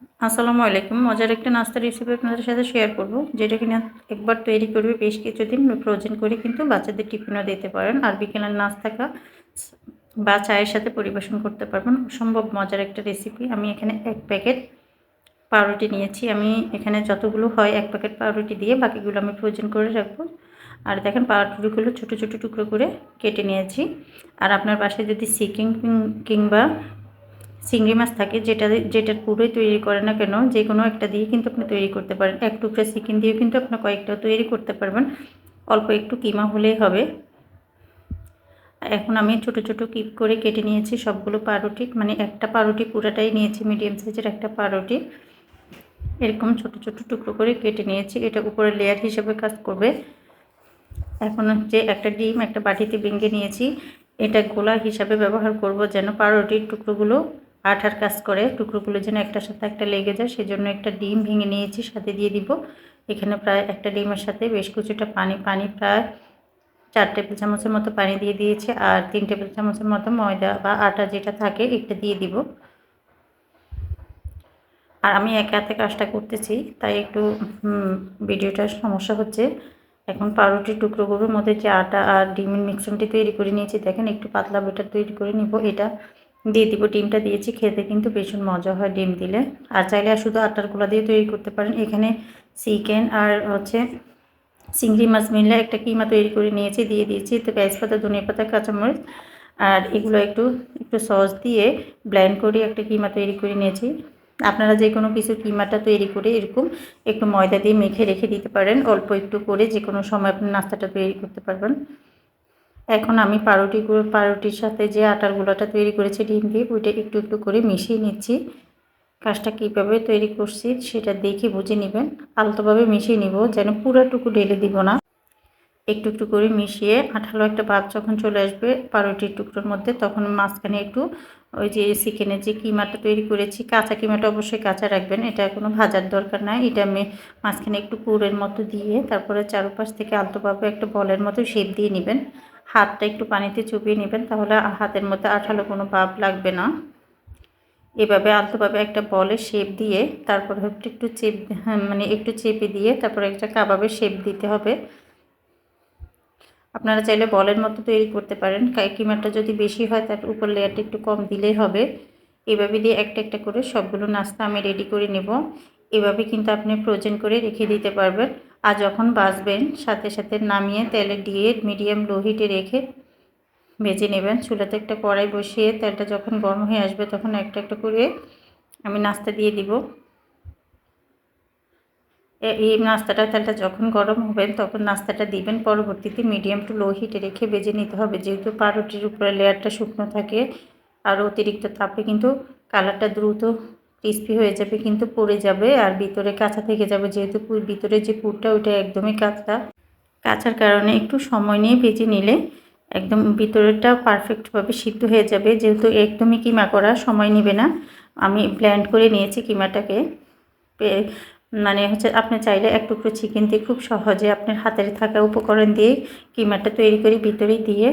আসসালামু আলাইকুম। মজার একটা নাস্তার রেসিপি আপনাদের সাথে শেয়ার করব, যেটা কিনা একবার তৈরি করবে বেশ কিছুদিন ফ্রোজেন করে কিন্তু বাচ্চাদের টিফিনও দিতে পারেন। আর বিকেলের নাস্তা বা চায়ের সাথে পরিবেশন করতে পারবেন। অসম্ভব মজার একটা রেসিপি আমি এখানে এক প্যাকেট পাউরুটি নিয়েছি। আমি এখানে যতগুলো হয় এক প্যাকেট পাউরুটি দিয়ে বাকিগুলো আমি ফ্রোজেন করে রাখব। আর দেখেন পাউরুটিগুলো ছোটো ছোটো টুকরো করে কেটে নিয়েছি। আর আপনার বাসায় যদি সিকিং কিংবা চিংড়ি মাছ থাকে, যেটা যেটার পুরোই তৈরি করে না কেন, যে কোনো একটা দিয়ে কিন্তু আপনি তৈরি করতে পারেন। এক টুকরা চিকেন দিয়েও কিন্তু আপনার কয়েকটা তৈরি করতে পারবেন। অল্প একটু কিমা হলেই হবে। এখন আমি ছোট ছোট কিপ করে কেটে নিয়েছি সবগুলো পাউরুটি মানে একটা পাউরুটি পুরাটাই নিয়েছি, মিডিয়াম সাইজের একটা পাউরুটি এরকম ছোট ছোট টুকরো করে কেটে নিয়েছি। এটা উপরে লেয়ার হিসেবে কাজ করবে। এখন হচ্ছে একটা ডিম, একটা বাটিতে ভেঙে নিয়েছি। এটা গোলা হিসাবে ব্যবহার করব যেন পাউরুটির টুকরোগুলো আঠার কাজ করে, টুকরোগুলো যেন একটার সাথে একটা লেগে যায়, সেজন্য একটা ডিম ভেঙে নিয়েছি, সাথে দিয়ে দিব। এখানে প্রায় একটা ডিমের সাথে বেশ কিছুটা পানি পানি প্রায় চার টেবিল চামচের মতো পানি দিয়ে দিয়েছি, আর তিন টেবিল চামচের মতো ময়দা বা আটা যেটা থাকে, একটা দিয়ে দিব। আর আমি একা হাতে কাজটা করতেছি, তাই একটু ভিডিওটার সমস্যা হচ্ছে। এখন পাউরুটির টুকরোগুলোর মধ্যে যে আটা আর ডিমের মিক্সনটি তৈরি করে নিয়েছি, দেখেন একটু পাতলা বেটার তৈরি করে নিব, এটা দিয়ে দিব ডিমটা দিয়েছি, খেতে কিন্তু ভীষণ মজা হয় ডিম দিলে। আর চাইলে আর শুধু আটার গোলা দিয়ে তৈরি করতে পারেন। এখানে চিকেন আর হচ্ছে চিংড়ি মাছ মিলে একটা কিমা তৈরি করে নিয়েছি, দিয়ে দিয়েছি। তো পাতা ধনিয়া পাতা, কাঁচামরিচ আর এগুলো একটু একটু সস দিয়ে ব্ল্যান্ড করে একটা কিমা তৈরি করে নিয়েছি। আপনারা যে কোনো কিছু কিমাটা তৈরি করে এরকম একটু ময়দা দিয়ে মেখে রেখে দিতে পারেন। অল্প একটু করে যে কোনো সময় আপনি নাস্তাটা তৈরি করতে পারবেন। এখন আমি পাউরুটিগুলো পাউরুটির সাথে যে আটার তৈরি করেছি, ডিম দিয়ে, ওইটা একটু একটু করে মিশিয়ে নিচ্ছি। কাজটা কীভাবে তৈরি করছি সেটা দেখে বুঝে নেবেন। আলতোভাবে মিশিয়ে নিব, যেন পুরাটুকু ঢেলে দিব না। একটু একটু করে মিশিয়ে আঠালো একটা ভাব যখন চলে আসবে পাউরুটির টুকরোর মধ্যে, তখন মাঝখানে একটু ওই যে চিকেনের যে কিমাটা তৈরি করেছি, কাঁচা কিমাটা অবশ্যই কাঁচা রাখবেন, এটা কোনো ভাজার দরকার নাই। এটা আমি মাঝখানে একটু পুরের মতো দিয়ে, তারপরে চারপাশ থেকে আলতোভাবে একটা বলের মতো শেপ দিয়ে নেবেন। হাতটা একটু পানিতে চুপিয়ে নেবেন তাহলে হাতের মধ্যে আঠালো কোনো ভাব লাগবে না। এভাবে আলতোভাবে একটা বলের শেপ দিয়ে তারপর একটু একটু চেপ হ্যাঁ, মানে একটু চেপে দিয়ে তারপর একটা কাবাবের শেপ দিতে হবে। আপনারা চাইলে বলের মতো তৈরি করতে পারেন কিমাটা যদি বেশি হয় তার উপর লেয়ারটা একটু কম দিলেই হবে। এভাবে দিয়ে একটা একটা করে সবগুলো নাস্তা আমি রেডি করে নেব। এভাবে কিন্তু আপনি ফ্রোজেন করে রেখে দিতে পারবেন। আর যখন বাসবেন সাথে সাথে নামিয়ে তেলে দিয়ে মিডিয়াম লো হিটে রেখে ভেজে নেবেন। চুলাতে একটা কড়াই বসিয়ে তেলটা যখন গরম হয়ে আসবে, তখন একটা একটা করে আমি নাস্তা দিয়ে দিব। এই নাস্তাটা, তেলটা যখন গরম হবে, তখন নাস্তাটা দিবেন। পরবর্তীতে মিডিয়াম টু লো হিটে রেখে বেজে নিতে হবে। যেহেতু পাউরুটির উপরে লেয়ারটা শুকনো থাকে, আর অতিরিক্ত তাপে কিন্তু কালারটা দ্রুত ক্রিস্পি হয়ে যাবে, কিন্তু পড়ে যাবে আর ভিতরে কাঁচা থেকে যাবে, যেহেতু ভিতরে যে পুরটা ওইটা একদমই কাঁচা। কাঁচার কারণে একটু সময় নিয়ে ভেজে নিলে একদম ভিতরেরটা পারফেক্টভাবে সিদ্ধ হয়ে যাবে, যেহেতু একদমই কিমা করা সময় নেবে না। আমি ব্ল্যান্ড করে নিয়েছি কিমাটাকে। মানে হচ্ছে আপনি চাইলে এক টুকরো চিকেন দিয়ে খুব সহজে আপনার হাতের থাকা উপকরণ দিয়ে কিমাটা তৈরি করে ভিতরে দিয়ে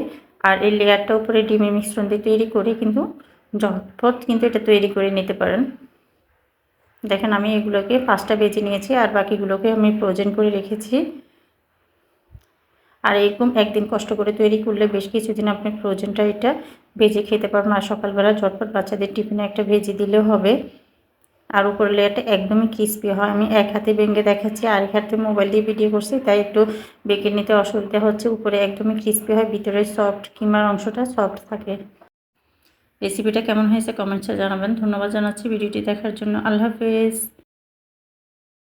আর এই লেয়ারটা উপরে ডিমের মিশ্রণ দিয়ে তৈরি করে কিন্তু ঝটপট কিন্তু এটা তৈরি করে নিতে পারেন। দেখেন আমি এগুলোকে পাঁচটা বেজে নিয়েছি আর বাকিগুলোকে আমি প্রয়োজন করে রেখেছি। আর এরকম একদিন কষ্ট করে তৈরি করলে বেশ কিছুদিন আপনি ফ্রোজেনটা এটা ভেজে খেতে পারবেন আর সকালবেলা ঝটপট বাচ্চাদের টিফিনে একটা ভেজে দিলেও হবে। আর উপরে লেয়ারটা একদমই ক্রিস্পি হয়। আমি এক হাতে ভেঙে দেখাচ্ছি আর এক হাতে মোবাইল দিয়ে ভিডিও করছি, তাই একটু বেঁকে নিতে অসুবিধা হচ্ছে। উপরে একদমই ক্রিস্পি হয়, ভিতরে সফট কিমার অংশটা সফট থাকে। রেসিপিটা কেমন হয়েছে কমেন্টসে জানাবেন। ধন্যবাদ জানাচ্ছি ভিডিওটি দেখার জন্য। আল্লাহ হাফেজ।